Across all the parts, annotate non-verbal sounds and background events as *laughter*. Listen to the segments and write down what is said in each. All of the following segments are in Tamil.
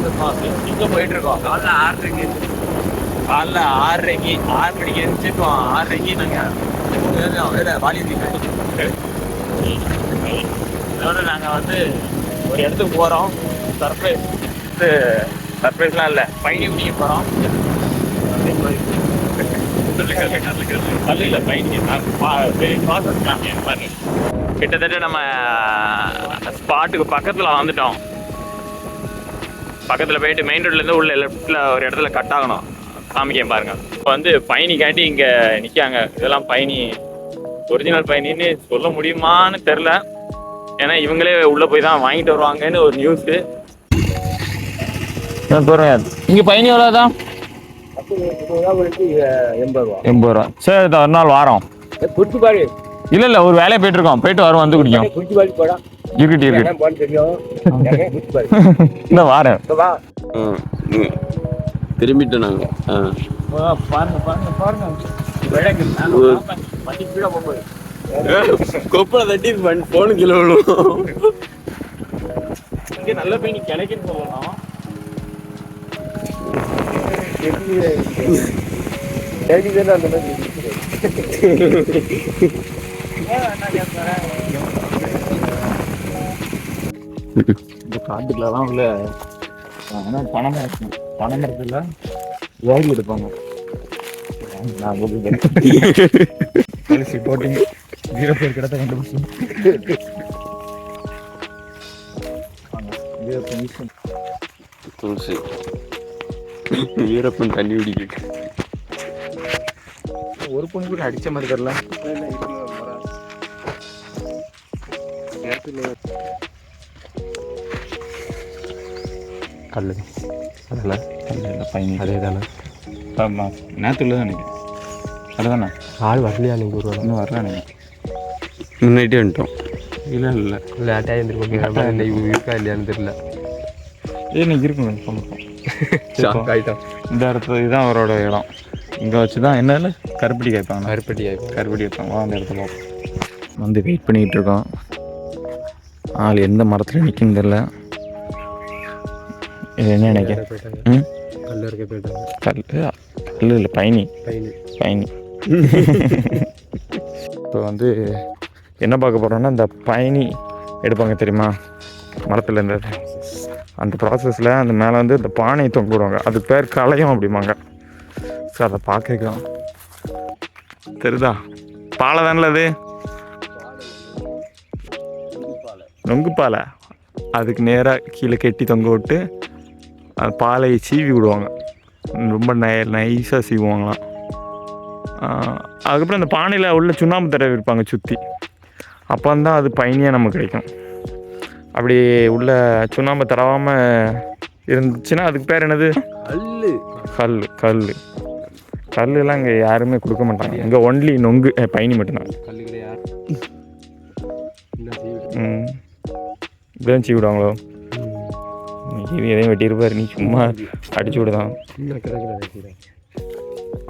உட்காந்துருக்கோம் இங்கே போயிட்டு இருக்கோம். காலைல ஆறரைக்கு. காலைல ஆறரைக்கு ஆறு மணிக்கு எழுந்திருக்கோம் ஆறரைக்கு நாங்கள் வாலிபி இதோட நாங்கள் வந்து ஒரு இடத்துக்கு போகிறோம் சர்ப்ரைஸ் வந்து சர்ப்ரைஸ்லாம் இல்லை. பயணி முடிக்க போகிறோம் இல்லை பயணி ப்ராசஸ் பாருங்க கிட்டத்தட்ட நம்ம ஸ்பாட்டுக்கு பக்கத்தில் வந்துட்டோம். பக்கத்தில் போயிட்டு மெயின் ரோட்லேருந்து உள்ள லெஃப்ட்டில் ஒரு இடத்துல கட் ஆகணும். காமிக்க பாருங்க. இப்போ வந்து பயணிக்காண்டி இங்கே நிற்காங்க இதெல்லாம் பயணி ஒரிஜினல் பயணின்னு சொல்ல முடியுமான்னு தெரில ஏன்னா இவங்களே உள்ளே போய் தான் வாங்கிட்டு வருவாங்கன்னு ஒரு நியூஸு இங்கே பயணி எவ்வளோதான் எண்பது ரூபா. எண்பது ரூபா. சரி ஒரு நாள் வாரம். குச்சிப்பாடி இல்லை இல்லை ஒரு வேலையை போயிட்டு இருக்கோம். போயிட்டு வரும் வந்து குடிக்கும் குச்சிப்பாடி போடா. இருக்கட்டு இருக்கட்டு இந்த வாரேன். வா. திரும்பிட்டோம் நாங்க. ஆ. பாருங்க பாருங்க பாருங்க. கொப்பளை தட்டி போனு கிலோ விழுவும். இங்கே நல்ல பயணி கிடைக்குன்னு சொல்லணும். தேடிதான் அந்த மாதிரி இந்த காட்டுக்குள்ள தான் உள்ள ஆனால் பணம் இருக்கும் பணம் இருக்குல்ல? ஏறி எடுப்பாங்க. நான் பாலிசி போட்டிங்க ஜீரோ பேர் கிடத்த துளசி. வீரப்பன் தண்ணி குடிக்க ஒரு பொண்ணு கூட அடிச்ச மாதிரி தெரியல. கல்லு. அதில் கல்லில் பயணி அதே தானே ஆமாம் நேற்றுல தான் நினைக்கிறேன். அதுதானே ஆள் வரலையா நீங்க ஒரு இன்னும் வரல நினைக்கிறேன். முன்னாடியே வந்துட்டோம். இல்லை இல்லை. லேட்டாக இருந்திருக்கோம் இல்லை இவங்க இருக்கா இல்லையான்னு தெரியல. ஏ நீ இருக்குங்க கன்ஃபார்ம் ஆகிட்டோம் இந்த இடத்துல இதுதான் அவரோட இடம். இங்கே வச்சு தான் என்ன கருப்பட்டி கேட்பாங்க. கருப்பட்டி ஆகிப்போம் கருப்பட்டி வைப்பாங்க வா அந்த இடத்துல வந்து வெயிட் பண்ணிக்கிட்டு இருக்கோம். ஆள் எந்த மரத்தில் நிற்குன்னு தெரில இது என்ன நினைக்கிறேன் ம்? கல்ல இருக்க போயிட்டாங்க. கல் கல் இல்லை பயணி பையனு பயணி *laughs* இப்போ வந்து என்ன பார்க்க போகிறோம்னா இந்த பயணி எடுப்பாங்க தெரியுமா? மரத்தில் இந்த அந்த ப்ராசஸில் அந்த மேலே வந்து இந்த பானையை தொங்க விடுவாங்க. அது பேர் கலையம் அப்படிம்பாங்க. ஸோ அதை பார்க்கலாம் தெரியுதா? பாலை தானே அது? நொங்கு பாலை. அதுக்கு நேராக கீழே கெட்டி தொங்க விட்டு பாலையை சீவி விடுவாங்க. ரொம்ப நை நைஸாக சீவுவாங்களாம். அதுக்கப்புறம் இந்த பானையில் உள்ள சுண்ணாம்பு தடவை இருப்பாங்க சுற்றி அப்போ தான் அது பயணியாக நமக்கு கிடைக்கும். அப்படி உள்ள சுண்ணாம்பு தடவாமல் இருந்துச்சுன்னா அதுக்கு பேர் என்னது? கல்லு. கல் கல் கல்லுலாம் இங்கே யாருமே கொடுக்க மாட்டாங்க. இங்கே ஒன்லி நொங்கு பயணி மட்டும்தான். இப்படிதான் சீ விடுவாங்களோ நீ எதையும் வெட்டியிருப்பாரு. நீ சும்மா அடிச்சு விடுதான்.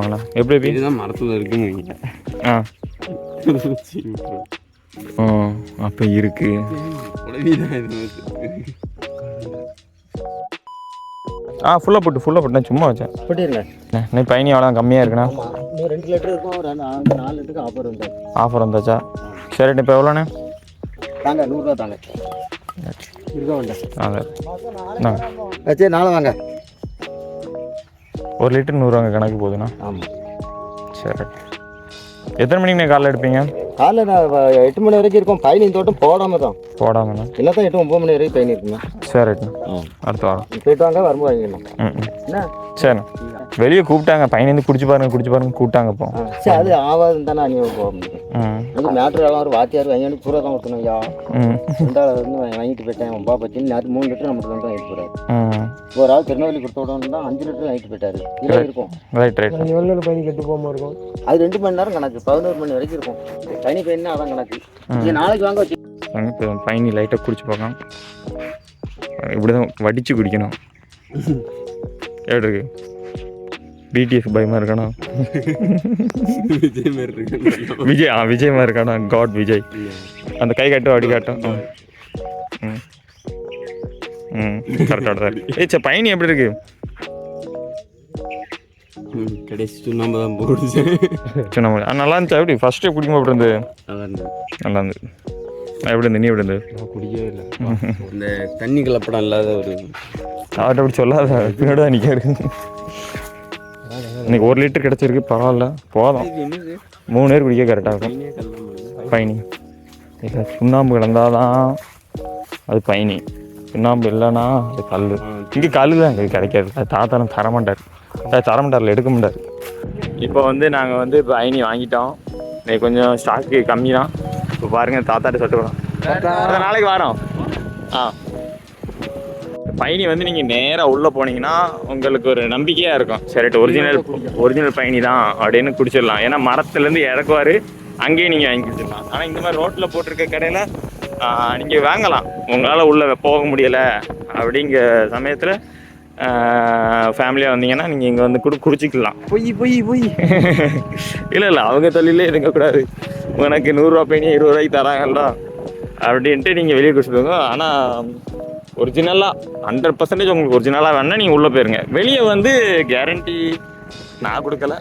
ஆங்களா எப்படி எப்படி? இதுதான் மரத்துல இருக்குன்னு. ஆ. ஆ அப்போ இருக்கு. வந்து. ஆ ஃபுல்லாக போட்டு ஃபுல்லாக போட்டு. சும்மா வச்சேன். போட்டிருங்க. நீ பயணி அவ்வளோ கம்மியாக இருக்குண்ணா? ரெண்டு லிட்டர் இருக்கும் ஒரு நாலு லிட்டருக்கு ஆஃபர் உண்டு. ஆஃபர் வந்தாச்சா சரி இப்போ எவ்வளோண்ணே? தாங்க நூறுரூவா தாங்க. இருக்க சரி நாளை வாங்க. ஒரு லிட்டர் நூறுவாங்க கணக்கு போகுதுண்ணா ஆமாம் சரி. எத்தனை மணிக்கு காலைல எடுப்பீங்க? காலைல நான் எட்டு மணி வரைக்கும் இருக்கும். பயணி தோட்டம் போடாம தான். போடாமண்ணா? இல்லை தான் எட்டு ஒம்பது மணி வரைக்கும் பயணி இருக்குங்க சரிண்ணா அடுத்த வாரம் போயிட்டு வாங்க வரும்போது வாங்கிக்கலாம் ம் ம். என்ன? சரிண்ணா. வெளியே கூப்பிட்டாங்க பையன் குடிச்சு பாருங்க குடிச்சு பாருங்க கூப்பிட்டாங்க இப்போ. சரி அது ஆகாதுன்னு தானே நீ போக முடியும் அது மேட்ரு எல்லாம் ஒரு வாத்தியார் வாங்கி பூரா தான் கொடுத்தணும் ஐயா. ரெண்டாவது வந்து வாங்கி- வாங்கிட்டு போயிட்டேன் ஒம்பா பத்தி நேற்று மூணு லிட்டர் நம்மளுக்கு வந்து வாங்கிட்டு போறாரு. ஒரு ஆள் திருநெல்வேலி கொடுத்த உடனே தான் அஞ்சு லிட்டர் வாங்கிட்டு போயிட்டாரு. இதில் இருக்கும். ரைட் ரைட் எவ்வளோ பயணி கெட்டு போகாம இருக்கும். அது ரெண்டு மணி நேரம் கணக்கு பதினோரு மணி வரைக்கும் இருக்கும். தனி பயணி அதான் கணக்கு. இது நாளைக்கு வாங்க வச்சு. பயணி லைட்டாக குடிச்சு பார்க்கலாம். இப்படி தான் வடித்து குடிக்கணும். *laughs* எப்படி இருக்கு? பிடிஎஸ் பயமாக இருக்கானா? விஜய் மாதிரி இருக்கு விஜய் ஆ விஜயமாக இருக்கானா? காட் விஜய். அந்த கை காட்டும் அடி காட்டும். ம். ம் ம் கரெக்டாக இருக்கு ஏ சரி பயணி எப்படி இருக்கு? கடைசி சுண்ணாம்பு தான் போடுச்சு ஆ, நல்லா இருந்துச்சா? எப்படி? ஃபர்ஸ்ட் டைம் குடிக்கும்போது எப்படி இருந்தது? நல்லா இருந்தது. நல்லா இருந்தது. ஆ, எப்படி இருந்து நீ எப்படி இருந்தது? நான் குடிக்கவே இல்லை. இந்த தண்ணி கலப்படம் இல்லாத ஒரு அவர்கிட்ட அப்படி சொல்லாத. பின்னாடி தான் நிற்காரு இன்னைக்கு ஒரு லிட்டர் கிடச்சிருக்கு. பரவாயில்ல. போதும். இது என்னது? மூணு பேர் குடிக்க கரெக்டாக இருக்கும். பயணி இல்லை சுண்ணாம்பு கிடந்தால் தான் அது பயணி சுண்ணாம்பு இல்லைன்னா அது கல் இங்கே கல் தான் எங்களுக்கு கிடைக்காது. அது தாத்தாலும் தரமாட்டார் அது தரமாட்டார்ல எடுக்க மாட்டார். இப்போ வந்து நாங்கள் வந்து இப்போ பயணி வாங்கிட்டோம். இன்னைக்கு கொஞ்சம் ஸ்டாக்கு கம்மி தான் இப்போ பாருங்கள் தாத்தாட்ட சொல்லிட்டு வரோம் நாளைக்கு வரோம். ஆ. பயணி வந்து நீங்கள் நேராக உள்ளே போனீங்கன்னா உங்களுக்கு ஒரு நம்பிக்கையாக இருக்கும். சரிட்டு ஒரிஜினல் ஒரிஜினல் பயணி தான் அப்படின்னு குடிச்சிடலாம். ஏன்னா மரத்துலேருந்து இறக்குவார் அங்கேயே நீங்கள் வாங்கி குடிச்சிடலாம். ஆனால் இந்த மாதிரி ரோட்டில் போட்டிருக்க கடையில் நீங்கள் வாங்கலாம். உங்களால் உள்ளே போக முடியலை அப்படிங்கிற சமயத்தில் ஃபேமிலியாக வந்தீங்கன்னா நீங்கள் இங்கே வந்து குடி குடிச்சிக்கலாம். பொய் பொய் பொய். *laughs* இல்லை இல்லை அவங்க தொழிலே இருக்கக்கூடாது உனக்கு நூறுரூவா பயணி இருபது ரூபாய்க்கு தராங்கல்ல அப்படின்ட்டு நீங்கள் வெளியே குடிச்சு போங்க. ஆனால் ஒரிஜினலாக ஹண்ட்ரட் பர்சன்டேஜ் உங்களுக்கு ஒரிஜினலாக வேணால் நீங்கள் உள்ளே போயிருங்க. வெளியே வந்து கேரண்டி நான் கொடுக்கல.